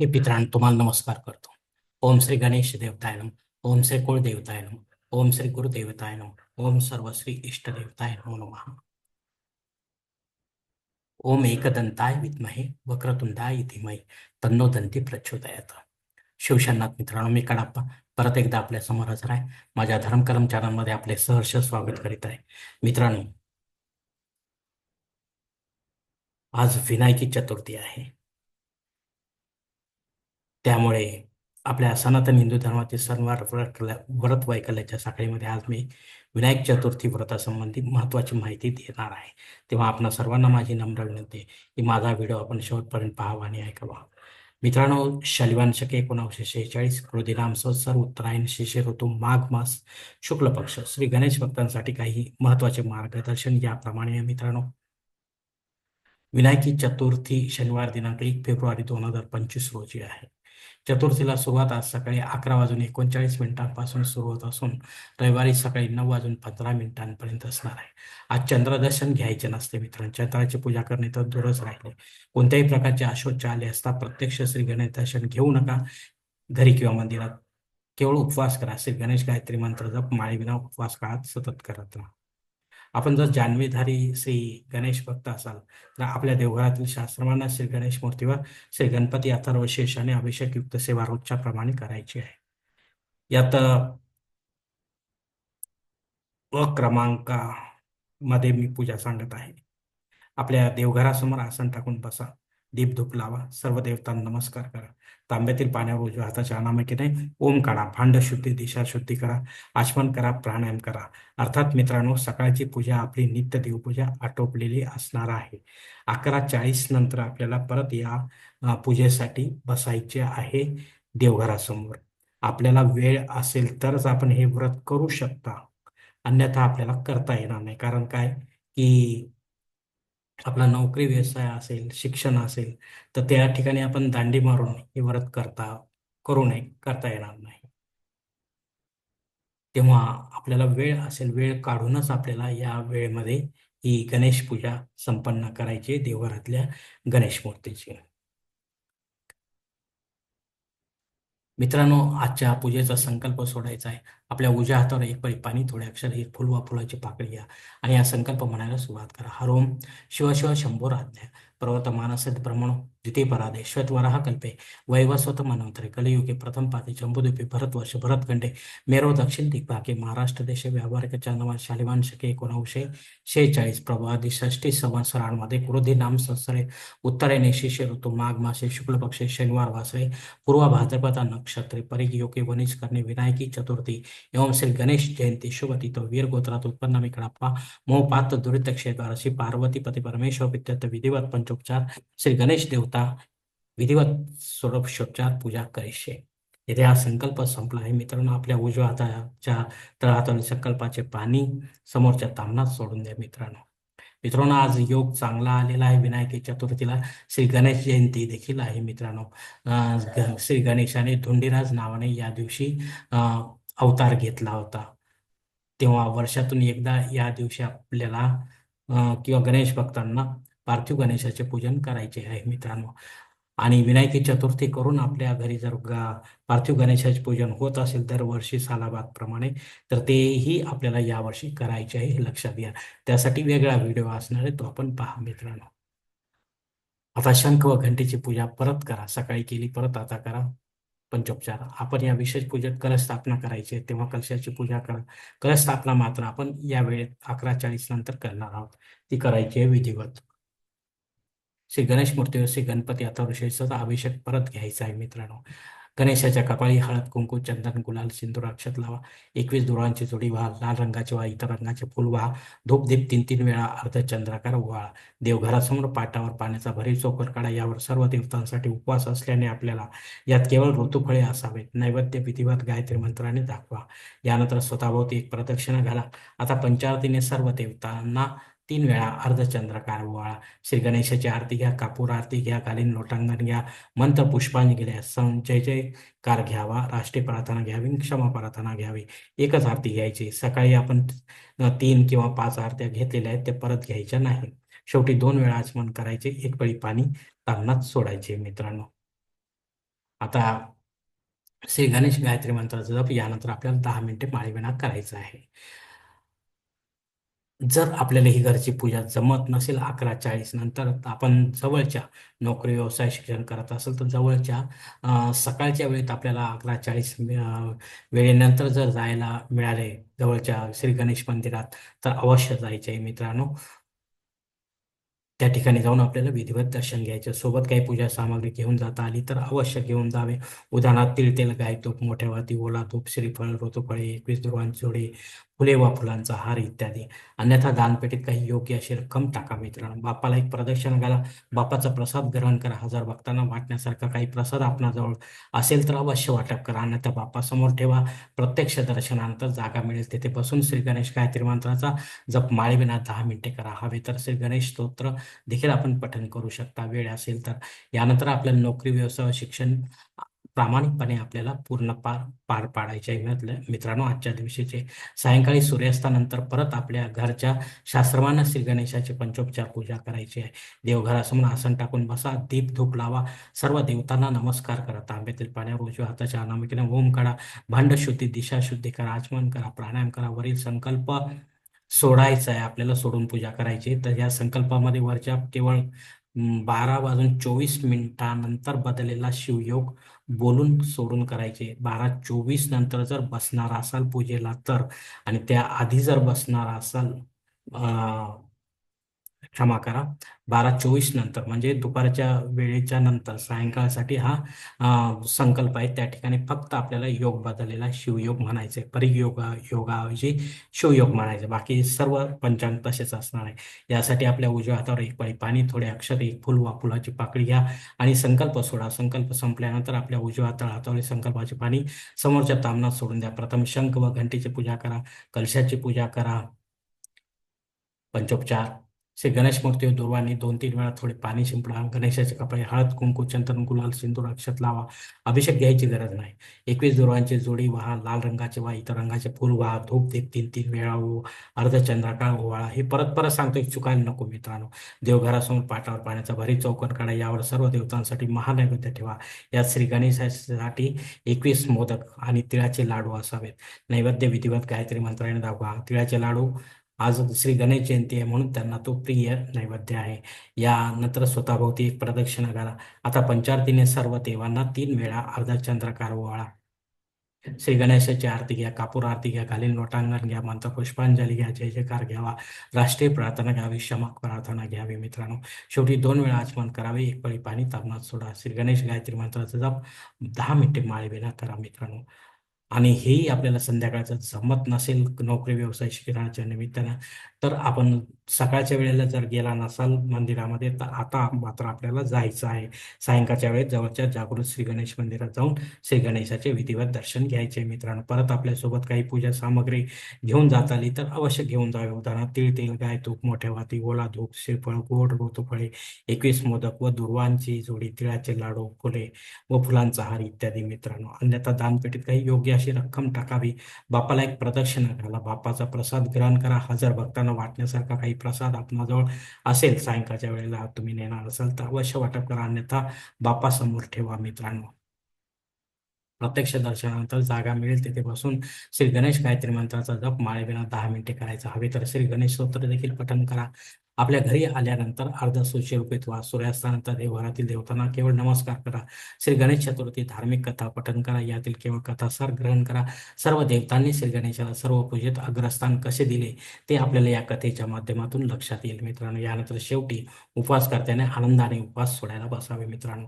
हे पित्रांनो तुम्हाला नमस्कार करतो. ओम श्री गणेश देवताय नम ओम श्री कुळदेवताय नम ओम श्री गुरुदेवताय नम ओम सर्व श्री इष्ट नमो नमः. ओम एकदंताय विद्महे वक्रतुंडाय धीमहि तन्नो दंती प्रचोदयात. शिवशनाथ मित्रांनो मी कडाप्पा परत एकदा आपल्यासमोर हजर आहे माझ्या धर्मकर्म चॅनलमध्ये आपले सहर्ष स्वागत करीत आहे. मित्रांनो आज विनायकी चतुर्थी आहे. त्यामुळे आपल्या सनातन हिंदू धर्मातील सणवार व्रत व्रत वैकल्याच्या साखळीमध्ये आज मी विनायक चतुर्थी व्रतासंबंधी महत्त्वाची माहिती देणार आहे. तेव्हा आपणा सर्वांना माझी नम्र विनंती की माझा व्हिडिओ आपण शेवटपर्यंत पाहावा आणि ऐकावा. मित्रांनो शलिवान एकोणावशे शेहेचाळीस कृदिराम संवत्सर उत्तरायण शिष्य ऋतू माघ मास शुक्ल पक्ष श्री गणेश भक्तांसाठी काही महत्त्वाचे मार्गदर्शन याप्रमाणे आहे मित्रांनो. विनायकी चतुर्थी शनिवार दिनांक एक फेब्रुवारी दोन हजार पंचवीस रोजी आहे. चतुर्थीला सुरुवात आज सकाळी अकरा वाजून एकोणचाळीस मिनिटांपासून सुरू होत असून रविवारी सकाळी नऊ वाजून पंधरा मिनिटांपर्यंत असणार आहे. आज चंद्रदर्शन घ्यायचे नसते मित्रांनो. चंद्राची पूजा करणे तर दूरच राहिले. कोणत्याही प्रकारचे अशोच आले असता प्रत्यक्ष श्री गणेश दर्शन घेऊ नका. घरी किंवा मंदिरात केवळ उपवास करा. श्री गणेश गायत्री मंत्र जप माळीविना उपवास काळात सतत करत राहा. आपण जर जान्हवीधारी श्री गणेश भक्त असाल तर आपल्या देवघरातील शास्त्रमाना श्री गणेश मूर्तीवर श्री गणपती अथर्वशेष आणि अभिषेकयुक्त सेवा रोजच्या प्रमाणे करायची आहे. यात क्रमांका क्रमांकामध्ये मी पूजा सांगत आहे. आपल्या देवघरासमोर आसन टाकून बसा. दीप धूप लावा सर्व देवतांना नमस्कार करा. तांब्यातील पाण्यावर उजव्या हाताच्या अनामकीने ओम काढा भांड शुद्धी दिशा शुद्धी करा आचमन करा प्राणायाम करा. अर्थात मित्रांनो सकाळची पूजा आपली नित्य देवपूजा आटोपलेली असणार आहे. अकरा चाळीस नंतर आपल्याला परत या पूजेसाठी बसायचे आहे देवघरासमोर. आपल्याला वेळ असेल तरच आपण हे व्रत करू शकता. अन्यथा आपल्याला करता येणार नाही. कारण काय? की आपला नोकरी व्यवसाय असेल शिक्षण असेल तर त्या ठिकाणी आपण दांडी मारून हे व्रत करता करू नये करता येणार नाही. तेव्हा आपल्याला वेळ असेल वेळ काढूनच आपल्याला या वेळेमध्ये ही गणेश पूजा संपन्न करायची देवघरातल्या गणेश मूर्तीची. मित्रांनो आजच्या पूजेचा संकल्प सोडायचा आहे. आपल्या उजव्या हातावर एक पळी पाणी थोडे अक्षर ही फुलवा फुलाची पाकळी घ्या. आणि हा संकल्प म्हणायला सुरुवात करा. हरोम शिव शिव शंभो राज्ञ प्रमाण ब्रह्मणो द्वितीयपराधे श्वेतवराह कल्पे वैवस्वत मनवंतरे कलियुगे प्रथम पादे जंबुद्वीपे भरतवर्ष भरतखंडे मेरो दक्षिण दिग्भागे महाराष्ट्र देशे व्यावहारिक चांदवा शालिवान शके एकोणावीसशे शेहेचाळीस प्रभादी षष्टी संवत्सरांमध्ये क्रोधी नाम संसरे उत्तरेने शिष्य ऋतू माघ मासे शुक्ल पक्षे शनिवार वासरे पूर्व भाद्रपदा नक्षत्रे परियोगे वनिज करणे विनायकी चतुर्थी एवं श्री गणेश जयंती शुभती तो वीर गोत्रात उत्पन्न मी कडप्पा मोपात दुरित क्षेत्र अशी पार्वती पती परमेश्वर विद्यत विधिवत पंचोपचार श्री गणेश देवता विधिवत स्वरूप स्वरूपोपचार पूजा करीशे. येथे हा संकल्प संपला आहे. मित्रांनो आपल्या उजव्या हाताच्या तळहाताने संकल्पाचे पाणी समोरच्या तामनात सोडून द्या मित्रांनो. मित्रांनो आज योग चांगला आलेला आहे. विनायकी चतुर्थीला श्री गणेश जयंती देखील आहे मित्रांनो. श्री गणेशाने धुंडीराज नावाने या दिवशी अवतार घेतला होता. तेव्हा वर्षातून एकदा या दिवशी आपल्याला किंवा गणेश भक्तांना पार्थिव गणेशाचे पूजन करायचे आहे मित्रांनो. आणि विनायकी चतुर्थी करून आपल्या घरी जर पार्थिव गणेशाचे पूजन होत असेल दरवर्षी सालाबाद प्रमाणे तर तेही आपल्याला यावर्षी करायचे आहे हे लक्षात घ्या. त्यासाठी वेगळा व्हिडिओ असणार आहे तो आपण पहा मित्रांनो. आता शंख व घंटेची पूजा परत करा. सकाळी केली परत आता करा. पंचोपचार. आपण या विशेष पूजेत कलश स्थापना करायची तेव्हा कलशाची पूजा करा. कलश स्थापना मात्र आपण या वेळेत अकरा चाळीस नंतर करणार आहोत. ती करायची आहे विधिवत. श्री गणेश मूर्तीवर श्री गणपती अथर्वशेषाचा अभिषेक परत घ्यायचा आहे मित्रांनो. गणेशाच्या कपाळी हळद कुंकू चंदन गुलाल सिंदूर अक्षत लावा. एकवीस दुरांची जोडी व्हा लाल रंगाचे व्हा इतर रंगाचे फुल व्हा. धूपदीप तीन तीन वेळा अर्धचंद्राकार उवाळा देवघरासमोर पाटावर पाण्याचा भरीव चोकर काढा. यावर सर्व देवतांसाठी उपवास असल्याने आपल्याला यात केवळ ऋतुफळे असावेत. नैवेद्य विधिवत गायत्री मंत्राने दाखवा. यानंतर स्वतःभोवती एक प्रदक्षिणा घाला. आता पंचारतीने सर्व देवतांना तीन वेळा अर्धचंद्रकार ओवाळा श्री गणेशाची आरती घ्या कापूर आरती घ्या कालीन लोटांगण घ्या मंत्र पुष्पांजली घ्या सं जय घ्यावा राष्ट्रीय प्रार्थना घ्यावी क्षमा प्रार्थना घ्यावी. एकच आरती घ्यायची. सकाळी आपण तीन किंवा पाच आरत्या घेतलेल्या आहेत त्या परत घ्यायच्या नाही. शेवटी दोन वेळा आचमन करायचे एक वेळी पाणी तामनात सोडायचे मित्रांनो. आता श्री गणेश गायत्री मंत्राचा जप यानंतर आपल्याला दहा मिनिटे माळीविणा करायचं आहे. जर आपल्याला ही घरची पूजा जमत नसेल अकरा चाळीस नंतर आपण जवळच्या नोकरी व्यवसाय शिक्षण करत असेल तर जवळच्या सकाळच्या वेळेत आपल्याला अकरा चाळीस वेळेनंतर जर जायला मिळाले जवळच्या श्री गणेश मंदिरात तर अवश्य जायचे आहे मित्रांनो. त्या ठिकाणी जाऊन आपल्याला विधिवत दर्शन घ्यायचं. सोबत काही पूजा सामग्री घेऊन जाता आली तर अवश्य घेऊन जावे. उदाहरणार्थ तिळ तेल गाय तूप मोठ्या वाती ओला तूप श्रीफळ ऋतुफळे एकवीस दुर्वांची जोडी फुले वा फुलांचा हार इत्यादी. अन्यथा दानपेटीत काही योग्य अशी रक्कम टाका मित्रांनो बापाला एक प्रदक्षिणा घाला. बापाचा प्रसाद ग्रहण करा. हजार भक्तांना वाटण्यासारखा काही प्रसाद आपणाजवळ असेल तर अवश्य वाटप करा. अन्यथा बापासमोर ठेवा. प्रत्यक्ष दर्शनानंतर जागा मिळेल. तिथे बसून श्री गणेश गायत्री मंत्राचा जप माळविना दहा मिनिटे करा. हवे तर श्री गणेश स्तोत्र देखील आपण पठन करू शकता. वेळ असेल तर. यानंतर आपल्याला नोकरी व्यवसाय शिक्षण प्रामाणिकपणे आपल्याला पूर्ण पार पार पाडायच्या आहे. मित्रांनो आजच्या दिवशीचे सायंकाळी सूर्यास्तानंतर परत आपल्या घरच्या शास्त्रमान श्री गणेशाचे पंचोपचार पूजा करायची आहे. देवघरासमोर आसन टाकून बसा दीप धूप लावा. सर्व देवतांना नमस्कार करा. तांब्यातील पाण्यावर उजव्या हाताच्या अनामिकेने ओम काढा. भांड शुद्धी दिशा शुद्धी करा. आचमन करा. प्राणायाम करा. वरील संकल्प सोडायचा आहे. आपल्याला सोडून पूजा करायची तर या संकल्पामध्ये वरच्या केवळ बारा वाजून चोवीस मिनिटानंतर बदललेला शिवयोग बोलून सोडून करायचे. बारा चोवीस नंतर जर बसणार असाल पूजेला तर. आणि त्या आधी जर बसणार असाल क्षमा करा. बारा चोवीस नंतर म्हणजे दुपारच्या वेळेच्या नंतर सायंकाळसाठी हा संकल्प आहे. त्या ठिकाणी फक्त आपल्याला योग बदललेला शिवयोग म्हणायचे परियोगा योगाऐवजी शिवयोग म्हणायचे बाकी सर्व पंचांग तसेच असणार आहे. यासाठी आपल्या उजव्या हातावर एक पळी पाणी थोडे अक्षर एक फुल वा फुलाची पाकळी घ्या आणि संकल्प सोडा. संकल्प संपल्यानंतर आपल्या उजव्या हाताळ हातावर संकल्पाचे पाणी समोरच्या तामनात सोडून द्या. प्रथम शंख व घंटेची पूजा करा. कलशाची पूजा करा. पंचोपचार श्री गणेश मूर्ती दुर्वांनी दोन तीन वेळा थोडे पाणी शिंपडा गणेशाचे कपडे हळद कुंकू चंदन गुलाल सिंदूर अक्षत लावा अभिषेक घ्यायची गरज नाही. एकवीस दुर्वांची जोडी व्हा लाल रंगाचे वा इतर रंगाचे फुल व्हा धूप देत तीन तीन वेळा हो अर्धचंद्राकाळ ओवाळा हे परत परत सांगतो चुकायला नको मित्रांनो. देवघरासमोर पाटावर पाण्याचा भारी चौकन काढा यावर सर्व देवतांसाठी महानैवेद्य ठेवा. यात श्री गणेशासाठी एकवीस मोदक आणि तिळाचे लाडू असावेत. नैवेद्य विधिवत गायत्री मंत्राने दाखवा. तिळाचे लाडू आज श्री गणेश जयंती आहे म्हणून त्यांना तो प्रिय नैवेद्य आहे. यानंतर स्वतःभोवती एक प्रदक्षिणा करा. आता पंचारतीने सर्व देवांना तीन वेळा अर्धा चंद्रकार ओवाळा. श्री गणेशाची आरती घ्या कापूर आरती घ्या खालील लोटांगण घ्या मंत्र पुष्पांजली घ्या जय जयकार घ्यावा. राष्ट्रीय प्रार्थना घ्यावी क्षमक प्रार्थना घ्यावी मित्रांनो. शेवटी दोन वेळा आचमन करावे एक पळी पाणी तापनात सोडा. श्री गणेश गायत्री मंत्राचा जप दहा मिनिटे माळवेला करा मित्रांनो. आणि हेही आपल्याला संध्याकाळचं जमत नसेल नोकरी व्यवसाय शिक्षणाच्या निमित्तानं तर आपण सकाळच्या वेळेला जर गेला नसाल मंदिरामध्ये तर आता मात्र आपल्याला जायचं आहे. सायंकाळच्या वेळेत जवळच्या जागृत श्री गणेश मंदिरात जाऊन श्री गणेशाचे विधिवत दर्शन घ्यायचे मित्रांनो. परत आपल्यासोबत काही पूजा सामग्री घेऊन जात आली तर अवश्य घेऊन जावे. उदाहरणार्थ तीळ तेल गाय तूप मोठ्या वाती ओला धूप श्रीफळ गोड ऋतुफळे एकवीस मोदक व दुर्वांची जोडी तिळाचे लाडू फुले व फुलांचा हार इत्यादी मित्रांनो. अन्यथा दानपेटीत काही योग्य अशी रक्कम टाकावी. बापाला एक प्रदक्षिणा घाला बापाचा प्रसाद ग्रहण करा. हजर भक्तांना वाटण्यासारखा काही प्रसाद आपणाजवळ असेल सायंकाळच्या वेळेला तुम्ही नेणार असाल तर अवश्य वाटप करा. अन्यथा बापासमोर ठेवा मित्रांनो. प्रत्यक्ष दर्शनानंतर जागा मिळेल तिथे बसून श्री गणेश गायत्री मंत्राचा जप माळेविना दहा मिनिटे करायचा हवे तर श्री गणेश स्तोत्र देखील पठन करा. आपल्या घरी आल्यानंतर अर्ध सुशे रूपित वा सूर्यास्तानंतर देवघरातील देवतांना केवळ नमस्कार करा. श्री गणेश चतुर्थी धार्मिक कथा पठन करा. यातील केवळ कथा सर ग्रहण करा. सर्व देवतांनी श्री गणेशाला सर्व पूजेत अग्रस्थान कसे दिले ते आपल्याला या कथेच्या माध्यमातून लक्षात येईल मित्रांनो. यानंतर शेवटी उपवास करताना आनंदाने उपवास सोडायला बसावे मित्रांनो.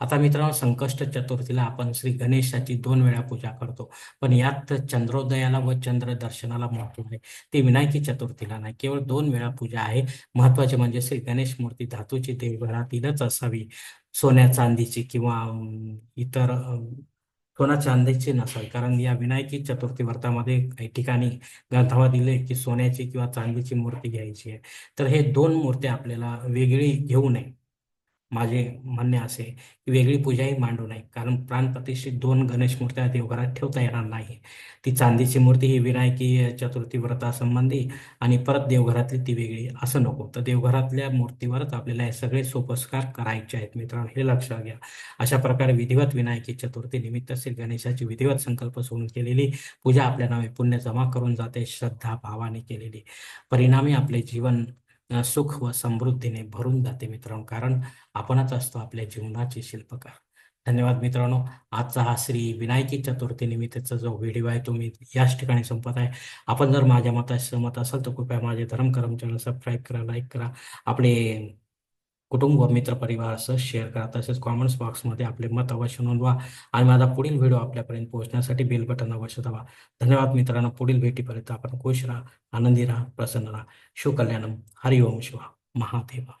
आता मित्रांनो संकष्ट चतुर्थीला आपण श्री गणेशाची दोन वेळा पूजा करतो. पण यात चंद्रोदयाला व चंद्र दर्शनाला महत्त्व आहे. ती विनायकी चतुर्थीला नाही केवळ दोन वेळा पूजा आहे. महत्त्वाचे म्हणजे श्री गणेश मूर्ती धातूची देवघरातीलच असावी. सोन्या चांदीची किंवा इतर सोना चांदीची नसावी. कारण या विनायकी चतुर्थी व्रतामध्ये काही ठिकाणी ग्रंथावा दिले की सोन्याची किंवा चांदीची मूर्ती घ्यायची आहे. तर हे दोन मूर्ती आपल्याला वेगळी घेऊ नये. माझे म्हणणे असे की वेगळी पूजाही मांडू नये. कारण प्राणप्रतिष्ठित दोन गणेश मूर्त्या देवघरात ठेवता येणार नाही. ती चांदीची मूर्ती ही विनायकी चतुर्थी व्रतासंबंधी आणि परत देवघरातली ती वेगळी. असं नको. तर देवघरातल्या मूर्तीवरच आपल्याला हे सगळे सोपस्कार करायचे आहेत मित्रांनो. हे लक्षात घ्या. अशा प्रकारे विधिवत विनायकी चतुर्थी निमित्त श्री गणेशाची विधिवत संकल्प सोडून केलेली पूजा आपल्या नावे पुण्य जमा करून जाते. श्रद्धा भावाने केलेली. परिणामी आपले जीवन सुख व समृद्धीने भरून जाते मित्रांनो. कारण आपणच असतो आपल्या जीवनाचे शिल्पकार. धन्यवाद मित्रांनो. आजचा हा श्री विनायकी चतुर्थी निमित्तचा जो व्हिडिओ आहे तो मी याच ठिकाणी संपत आहे. आपण जर माझ्या मताशी सहमत असाल तर कृपया माझे धर्म कर्मचारी सबस्क्राईब करा लाईक करा. आपले कुटुंब व मित्र परिवारासह शेअर करा. तसेच कॉमेंट्स बॉक्समध्ये आपले मत अवश्य नोंदवा आणि माझा पुढील व्हिडिओ आपल्यापर्यंत पोहोचण्यासाठी बेल बटन अवश्य दाबा. धन्यवाद मित्रांनो. पुढील भेटीपर्यंत आपण खुश राहा आनंदी राहा प्रसन्न राहा. शिवकल्याणम हरिओम शिवा. महादेवा.